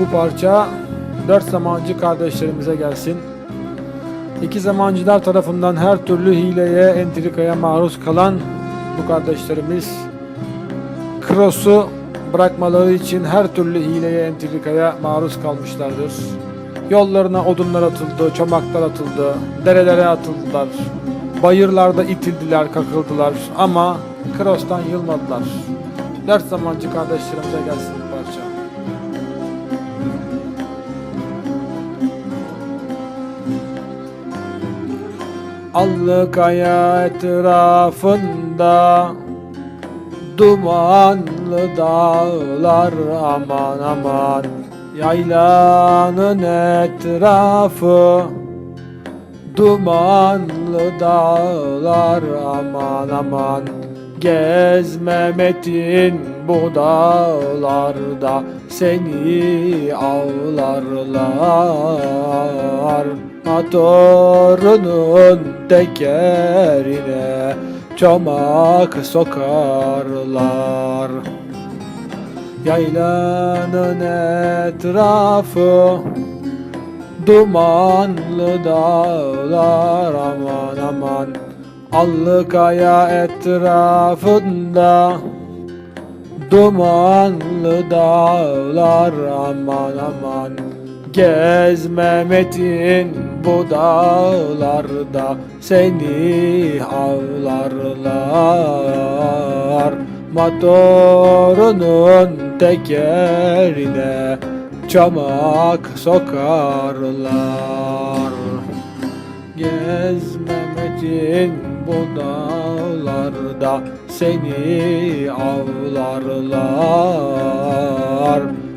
Bu parça dört zamancı kardeşlerimize gelsin. İki zamancılar tarafından her türlü hileye, entrikaya maruz kalan bu kardeşlerimiz Kros'u bırakmaları için her türlü hileye, entrikaya maruz kalmışlardır. Yollarına odunlar atıldı, çomaklar atıldı, derelere atıldılar. Bayırlarda itildiler, kakıldılar ama Kros'tan yılmadılar. Dört zamancı kardeşlerimize gelsin bu parça. Allık aya etrafında Dumanlı dağlar aman aman Yaylanın etrafı Dumanlı dağlar aman aman Gezme Metin bu dağlarda Seni avlarlar Motorunun tekerine Çomak sokarlar. Yaylanın etrafı Dumanlı dağlar. Aman aman. Allık aya etrafında Dumanlı dağlar. Aman aman Gezme Metin bu dağlarda Seni avlarlar. Motorunun tekerine Çomak sokarlar. Gezme Metin bu dağlarda Seni avlarlar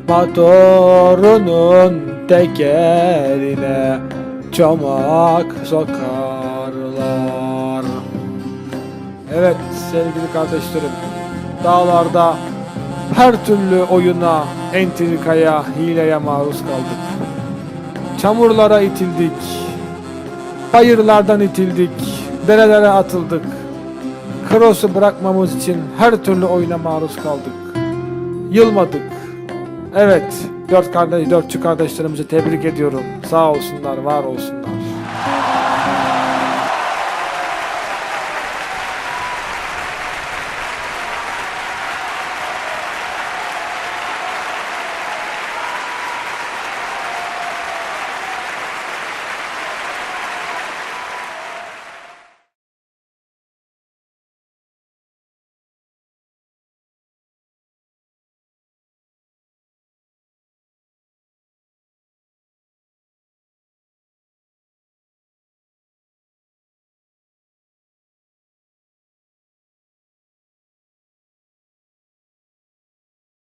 Motorunun tekerine Çomak sokarlar Evet sevgili kardeşlerim Dağlarda her türlü oyuna, entrikaya, hileye maruz kaldık. Çamurlara itildik. Bayırlardan itildik. Derelere atıldık. Kros'u bırakmamız için her türlü oyuna maruz kaldık. Yılmadık. Evet, dört kardeş, dörtçü kardeşlerimizi tebrik ediyorum. Sağ olsunlar, var olsunlar.